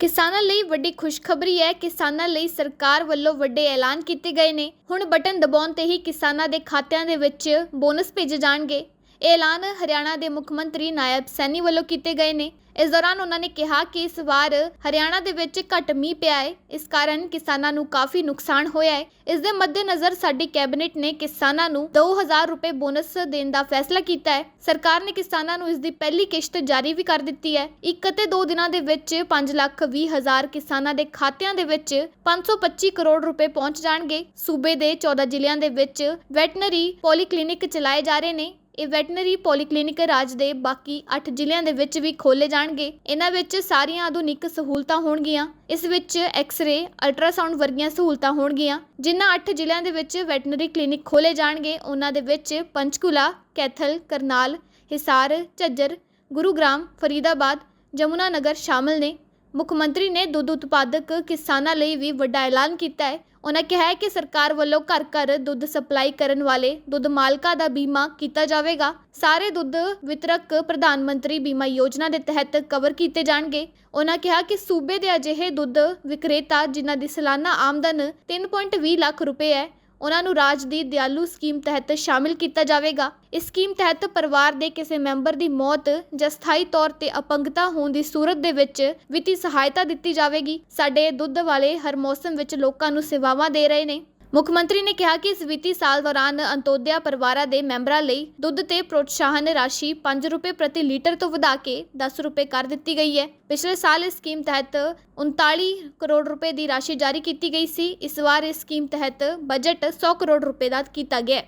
ਕਿਸਾਨਾਂ ਲਈ ਵੱਡੀ ਖੁਸ਼ਖਬਰੀ ਹੈ। ਕਿਸਾਨਾਂ ਲਈ ਸਰਕਾਰ ਵੱਲੋਂ ਵੱਡੇ ਐਲਾਨ ਕੀਤੇ ਗਏ ਨੇ। ਹੁਣ ਬਟਨ ਦਬਾਉਣ ਤੇ ਹੀ ਕਿਸਾਨਾਂ ਦੇ ਖਾਤਿਆਂ ਦੇ ਵਿੱਚ ਬੋਨਸ ਭੇਜੇ ਜਾਣਗੇ। ਇਹ ਐਲਾਨ ਹਰਿਆਣਾ ਦੇ ਮੁੱਖ ਮੰਤਰੀ ਨਾਇਬ ਸੈਣੀ ਵੱਲੋਂ ਕੀਤੇ ਗਏ ਨੇ। ਇਸ ਦੌਰਾਨ ਉਹਨਾਂ ਨੇ ਕਿਹਾ ਕਿ ਇਸ ਵਾਰ ਹਰਿਆਣਾ ਦੇ ਵਿੱਚ ਘੱਟ ਮੀਂਹ ਪਿਆ ਹੈ। ਇਸ ਕਾਰਨ ਕਿਸਾਨਾਂ ਨੂੰ ਕਾਫੀ ਨੁਕਸਾਨ ਹੋਇਆ ਹੈ। ਇਸ ਦੇ ਮੱਦੇਨਜ਼ਰ ਸਾਡੀ ਕੈਬਨਿਟ ਨੇ ਕਿਸਾਨਾਂ ਨੂੰ 2000 ਰੁਪਏ ਬੋਨਸ ਦੇਣ ਦਾ ਫੈਸਲਾ ਕੀਤਾ ਹੈ। ਸਰਕਾਰ ਨੇ ਕਿਸਾਨਾਂ ਨੂੰ ਇਸ ਦੀ ਪਹਿਲੀ ਕਿਸ਼ਤ ਜਾਰੀ ਵੀ ਕਰ ਦਿੱਤੀ ਹੈ। ਇੱਕ ਅਤੇ ਦੋ ਦਿਨਾਂ ਦੇ ਵਿੱਚ 5 ਲੱਖ 20 ਹਜ਼ਾਰ ਕਿਸਾਨਾਂ ਦੇ ਖਾਤਿਆਂ ਦੇ ਵਿੱਚ 525 ਕਰੋੜ ਰੁਪਏ ਪਹੁੰਚ ਜਾਣਗੇ। ਸੂਬੇ ਦੇ 14 ਜ਼ਿਲ੍ਹਿਆਂ ਦੇ ਵਿੱਚ ਵੈਟਨਰੀ ਪੋਲੀਕਲੀਨਿਕ ਚਲਾਏ ਜਾ ਰਹੇ ਨੇ। ਇਹ ਵੈਟਨਰੀ ਪੋਲੀਕਲੀਨਿਕ ਰਾਜ ਦੇ ਬਾਕੀ 8 ਜ਼ਿਲ੍ਹਿਆਂ ਦੇ ਵਿੱਚ ਵੀ ਖੋਲੇ ਜਾਣਗੇ। ਇਹਨਾਂ ਵਿੱਚ ਸਾਰੀਆਂ ਆਧੁਨਿਕ ਸਹੂਲਤਾਂ ਹੋਣਗੀਆਂ। ਇਸ ਵਿੱਚ ਐਕਸ-ਰੇ, ਅਲਟਰਾਸਾਊਂਡ ਵਰਗੀਆਂ ਸਹੂਲਤਾਂ ਹੋਣਗੀਆਂ। ਜਿਨ੍ਹਾਂ 8 ਜ਼ਿਲ੍ਹਿਆਂ ਦੇ ਵਿੱਚ ਵੈਟਨਰੀ ਕਲੀਨਿਕ ਖੋਲੇ ਜਾਣਗੇ, ਉਹਨਾਂ ਦੇ ਵਿੱਚ ਪੰਚਕੂਲਾ, ਕੈਥਲ, ਕਰਨਾਲ, ਹਿਸਾਰ, ਝੱਜਰ, ਗੁਰੂਗ੍ਰਾਮ, ਫਰੀਦਾਬਾਦ ਜਮੁਨਾ ਨਗਰ ਸ਼ਾਮਲ ਨੇ। ਮੁੱਖ ਮੰਤਰੀ ਨੇ ਦੁੱਧ ਉਤਪਾਦਕ ਕਿਸਾਨਾਂ ਲਈ ਵੀ ਵੱਡਾ ਐਲਾਨ ਕੀਤਾ ਹੈ। ਉਹਨਾਂ ਕਿਹਾ ਹੈ ਕਿ ਸਰਕਾਰ ਵੱਲੋਂ ਘਰ ਘਰ ਦੁੱਧ ਸਪਲਾਈ ਕਰਨ ਵਾਲੇ ਦੁੱਧ ਮਾਲਕਾਂ ਦਾ ਬੀਮਾ ਕੀਤਾ ਜਾਵੇਗਾ। ਸਾਰੇ ਦੁੱਧ ਵਿਤਰਕ ਪ੍ਰਧਾਨ ਮੰਤਰੀ ਬੀਮਾ ਯੋਜਨਾ ਦੇ ਤਹਿਤ ਕਵਰ ਕੀਤੇ ਜਾਣਗੇ। ਉਹਨਾਂ ਕਿਹਾ ਕਿ ਸੂਬੇ ਦੇ ਅਜਿਹੇ ਦੁੱਧ ਵਿਕਰੇਤਾ ਜਿਨ੍ਹਾਂ ਦੀ ਸਾਲਾਨਾ ਆਮਦਨ 3.20 ਲੱਖ ਰੁਪਏ ਹੈ ਉਹਨਾਂ ਨੂੰ ਰਾਜ ਦੀ ਦਿਆਲੂ ਸਕੀਮ ਤਹਿਤ ਸ਼ਾਮਿਲ ਕੀਤਾ ਜਾਵੇਗਾ। ਇਸ ਸਕੀਮ ਤਹਿਤ ਪਰਿਵਾਰ ਦੇ ਕਿਸੇ ਮੈਂਬਰ ਦੀ ਮੌਤ ਜਾਂ ਸਥਾਈ ਤੌਰ ਤੇ ਅਪੰਗਤਾ ਹੋਣ ਦੀ ਸੂਰਤ ਦੇ ਵਿੱਚ ਵਿੱਤੀ ਸਹਾਇਤਾ ਦਿੱਤੀ ਜਾਵੇਗੀ। ਸਾਡੇ ਦੁੱਧ ਵਾਲੇ ਹਰ ਮੌਸਮ ਵਿੱਚ ਲੋਕਾਂ ਨੂੰ ਸੇਵਾਵਾਂ ਦੇ ਰਹੇ ਨੇ। ਮੁੱਖ ਮੰਤਰੀ ਨੇ ਕਿਹਾ ਕਿ ਇਸ ਵਿੱਤੀ ਸਾਲ ਦੌਰਾਨ ਅੰਤੋਦਿਆ ਪਰਿਵਾਰਾਂ ਦੇ ਮੈਂਬਰਾਂ ਲਈ ਦੁੱਧ ਤੇ ਪ੍ਰੋਤਸਾਹਨ ਰਾਸ਼ੀ 5 ਰੁਪਏ ਪ੍ਰਤੀ ਲੀਟਰ ਤੋਂ ਵਧਾ ਕੇ 10 ਰੁਪਏ ਕਰ ਦਿੱਤੀ ਗਈ ਹੈ। ਪਿਛਲੇ ਸਾਲ ਇਸ ਸਕੀਮ ਤਹਿਤ 39 ਕਰੋੜ ਰੁਪਏ ਦੀ ਰਾਸ਼ੀ ਜਾਰੀ ਕੀਤੀ ਗਈ ਸੀ। ਇਸ ਵਾਰ ਇਸ ਸਕੀਮ ਤਹਿਤ ਬਜਟ 100 ਕਰੋੜ ਰੁਪਏ ਦਾ ਕੀਤਾ ਗਿਆ ਹੈ।